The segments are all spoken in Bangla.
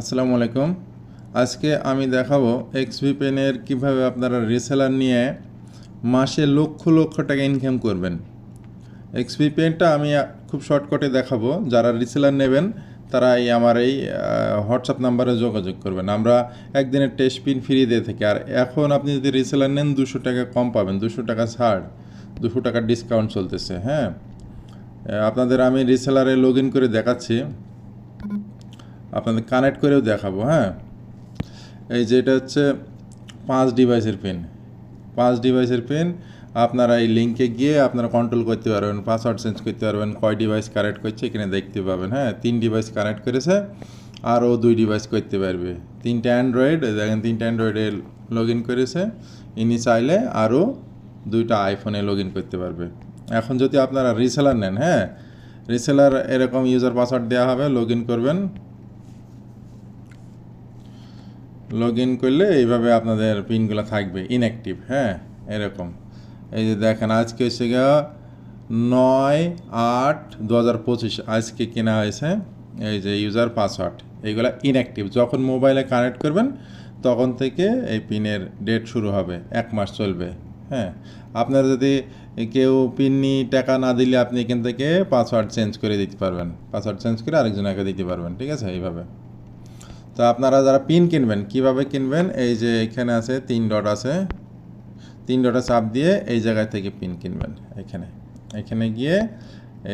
আসসালামু আলাইকুম। আজকে আমি দেখাবো এক্সভি পেনের কীভাবে আপনারা রিসেলার নিয়ে মাসে লক্ষ লক্ষ টাকা ইনকাম করবেন। এক্সভি পেনটা আমি খুব শর্টকাটে দেখাবো। যারা রিসেলার নেবেন তারা এই আমার এই হোয়াটসঅ্যাপ নাম্বারে যোগাযোগ করবেন। আমরা একদিনের টেস্ট পিন ফ্রি দিয়ে থাকি। আর এখন আপনি যদি রিসেলার নেন, দুশো টাকা কম পাবেন। দুশো টাকা ছাড়, দুশো টাকা ডিসকাউন্ট চলতেছে হ্যাঁ? আপনাদের আমি রিসেলারে লগ ইন করে দেখাচ্ছি। আপনাদের কানেক্ট করেও দেখাবো হ্যাঁ? এই যে এটা হচ্ছে পাঁচ ডিভাইসের পেন পাঁচ ডিভাইসের পেন আপনারা এই লিঙ্কে গিয়ে আপনারা কন্ট্রোল করতে পারবেন পাসওয়ার্ড চেঞ্জ করতে পারবেন, কয় ডিভাইস কানেক্ট করছে এখানে দেখতে পাবেন হ্যাঁ? তিন ডিভাইস কানেক্ট করেছে, আরও দুই ডিভাইস করতে পারবে। তিনটা অ্যান্ড্রয়েড দেখেন তিনটা অ্যান্ড্রয়েডে লগ ইন করেছে, ইনি চাইলে আরও দুইটা আইফোনে লগ ইন করতে পারবে। এখন যদি আপনারা রিসেলার নেন হ্যাঁ? রিসেলার এরকম ইউজার পাসওয়ার্ড দেওয়া হবে লগ ইন করবেন। লগ ইন করলে এইভাবে আপনাদের পিনগুলো থাকবে ইনঅ্যাক্টিভ হ্যাঁ এরকম। এই যে দেখেন, আজকে হচ্ছে গিয়া নয় আট দু হাজার পঁচিশ, আজকে কেনা হয়েছে, এই যে ইউজার পাসওয়ার্ড এইগুলো ইনঅ্যাক্টিভ যখন মোবাইলে কানেক্ট করবেন, তখন থেকে এই পিনের ডেট শুরু হবে, এক মাস চলবে হ্যাঁ। আপনার যদি কেউ পিন নিয়ে টাকা না দিলে আপনি এখান থেকে পাসওয়ার্ড চেঞ্জ করে দিতে পারবেন। পাসওয়ার্ড চেঞ্জ করে আরেকজনকে দিতে পারবেন, ঠিক আছে, এইভাবে। তো আপনারা যারা পিন কিনবেন, কীভাবে কিনবেন? এই যে এখানে আছে তিন ডট আছে। তিন ডটে চাপ দিয়ে এই জায়গায় থেকে পিন কিনবেন, এখানে। এখানে গিয়ে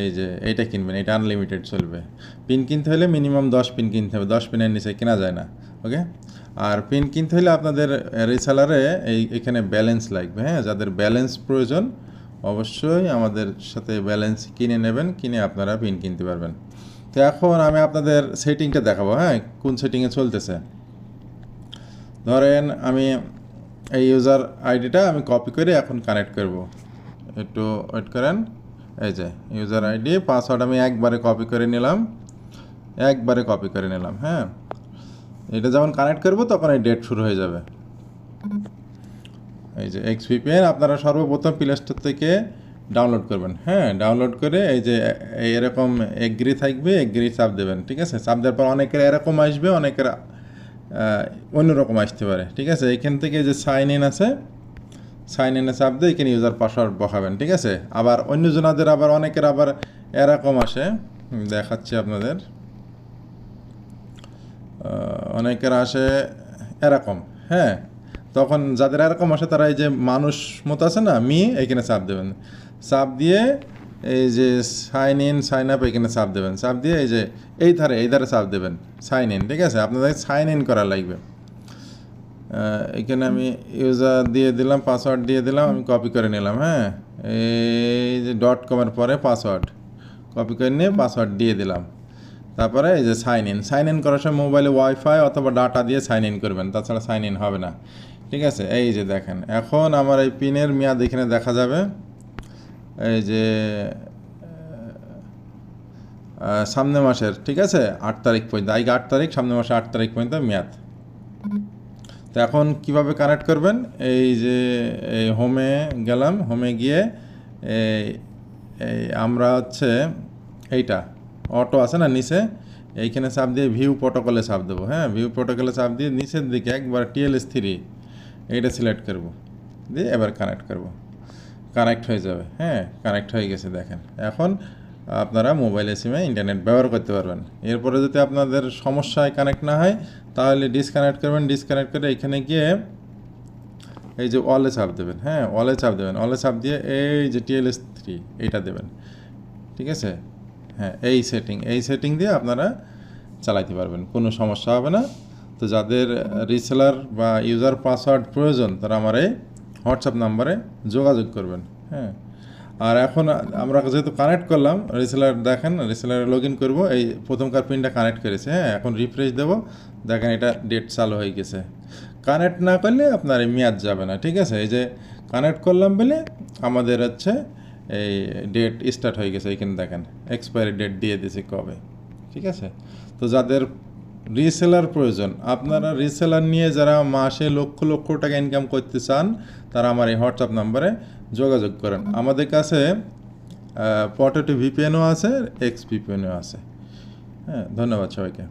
এই যে এইটা কিনবেন, এটা আনলিমিটেড চলবে। পিন কিনতে হলে মিনিমাম দশ পিন কিনতে হবে, দশ পিনের নিচে কেনা যায় না ওকে আর পিন কিনতে হলে আপনাদের রিসেলারে এই, এখানে ব্যালেন্স লাগবে হ্যাঁ? যাদের ব্যালেন্স প্রয়োজন, অবশ্যই আমাদের সাথে ব্যালেন্স কিনে নেবেন, কিনে আপনারা পিন কিনতে পারবেন। তো এখন আমি আপনাদের সেটিংটা দেখাবো হ্যাঁ? কোন সেটিংয়ে চলতেছে। ধরেন আমি এই ইউজার আইডিটা আমি কপি করে এখন কানেক্ট করব। একটু ওয়েট করেন। এই যে ইউজার আইডি পাসওয়ার্ড আমি একবারে কপি করে নিলাম। একবারে কপি করে নিলাম হ্যাঁ? এটা যখন কানেক্ট করব, তখন এই ডেট শুরু হয়ে যাবে। এই যে এক্সপিপিএন আপনারা সর্বপ্রথম প্লে স্টোর থেকে ডাউনলোড করবেন। হ্যাঁ ডাউনলোড করে এই যে এরকম এগ্রি থাকবে এগ্রি চাপ দেবেন, ঠিক আছে? চাপ দেওয়ার পর অনেকের এরকম আসবে, অনেকের অন্যরকম আসতে পারে, ঠিক আছে? এখান থেকে যে সাইন ইন আছে সাইন ইনে চাপ দিয়ে এখানে ইউজার পাসওয়ার্ড বসাবেন, ঠিক আছে? আবার অন্যজনাদের আবার, অনেকের আবার এরকম আসে, দেখাচ্ছি আপনাদের। অনেকের আসে এরকম হ্যাঁ? তখন যাদের এরকম আসে, তারা এই যে মানুষ মতো আছে না, মি এখানে চাপ দেবেন। চাপ দিয়ে এই যে সাইন ইন সাইন আপ এখানে চাপ দেবেন। চাপ দিয়ে এই যে এই ধারে এই ধারে চাপ দেবেন। সাইন ইন ঠিক আছে? আপনাদের সাইন ইন করা লাগবে। এখানে আমি ইউজার দিয়ে দিলাম পাসওয়ার্ড দিয়ে দিলাম, আমি কপি করে নিলাম হ্যাঁ? এই যে ডট কমের পরে পাসওয়ার্ড কপি করে নিয়ে পাসওয়ার্ড দিয়ে দিলাম। তারপরে এই যে সাইন ইন সাইন ইন করার সময় মোবাইলে ওয়াইফাই অথবা ডাটা দিয়ে সাইন ইন করবেন, তাছাড়া সাইন ইন হবে না। ঠিক আছে? এই যে দেখেন, এখন আমার এই পিনের মেয়াদ এখানে দেখা যাবে। এই যে সামনে মাসের, ঠিক আছে? আট তারিখ পর্যন্ত আজকে আট তারিখ, সামনে মাসে আট তারিখ পর্যন্ত মেয়াদ। তো এখন কীভাবে কানেক্ট করবেন? এই যে, এই হোমে গেলাম হোমে গিয়ে এই আমরা হচ্ছে এইটা অটো আছে না নিচে? এইখানে চাপ দিয়ে ভিউ প্রোটোকলে চাপ দেবো হ্যাঁ? ভিউ প্রোটোকলে চাপ দিয়ে নিচের দিকে একবার টিএলএস থ্রি এইটা সিলেক্ট করব। দিয়ে এবার কানেক্ট করব। কানেক্ট হয়ে যাবে হ্যাঁ? কানেক্ট হয়ে গেছে, দেখেন। এখন আপনারা মোবাইল সিমে ইন্টারনেট ব্যবহার করতে পারবেন। এরপরে যদি আপনাদের সমস্যায় কানেক্ট না হয়, তাহলে ডিসকানেক্ট করবেন ডিসকানেক্ট করে এখানে গিয়ে এই যে ওয়ালে চাপ দেবেন হ্যাঁ? ওয়ালে চাপ দেবেন। ওয়ালে চাপ দিয়ে এই যে টিএলএস থ্রি এইটা দেবেন। ঠিক আছে? হ্যাঁ এই সেটিং এই সেটিং দিয়ে আপনারা চালাইতে পারবেন, কোনো সমস্যা হবে না। তো যাদের রিসেলার বা ইউজার পাসওয়ার্ড প্রয়োজন, তারা আমার এই হোয়াটসঅ্যাপ নাম্বারে যোগাযোগ করবেন হ্যাঁ। আর এখন আমরা যেহেতু কানেক্ট করলাম রিসেলার দেখেন রিসেলারে লগ ইন করব, এই প্রথমকার পিনটা কানেক্ট করেছে হ্যাঁ এখন রিফ্রেশ দেবো। দেখেন এটা ডেট চালু হয়ে গেছে। কানেক্ট না করলে আপনার মেয়াদ যাবে না, ঠিক আছে? এই যে কানেক্ট করলাম বলে আমাদের হচ্ছে এই ডেট স্টার্ট হয়ে গেছে, এখানে দেখেন এক্সপায়ারি ডেট দিয়ে দিয়েছে কবে, ঠিক আছে? তো যাদের রিসেলার প্রয়োজন, আপনারা রিসেলার নিয়ে যারা মাসে লক্ষ লক্ষ টাকা ইনকাম করতে চান, তারা আমার এই হোয়াটসঅ্যাপ নাম্বারে যোগাযোগ করেন। আমাদের কাছে পটেটো ভিপিএনও আছে এক্স ভিপিএনও আছে। হ্যাঁ ধন্যবাদ সবাইকে।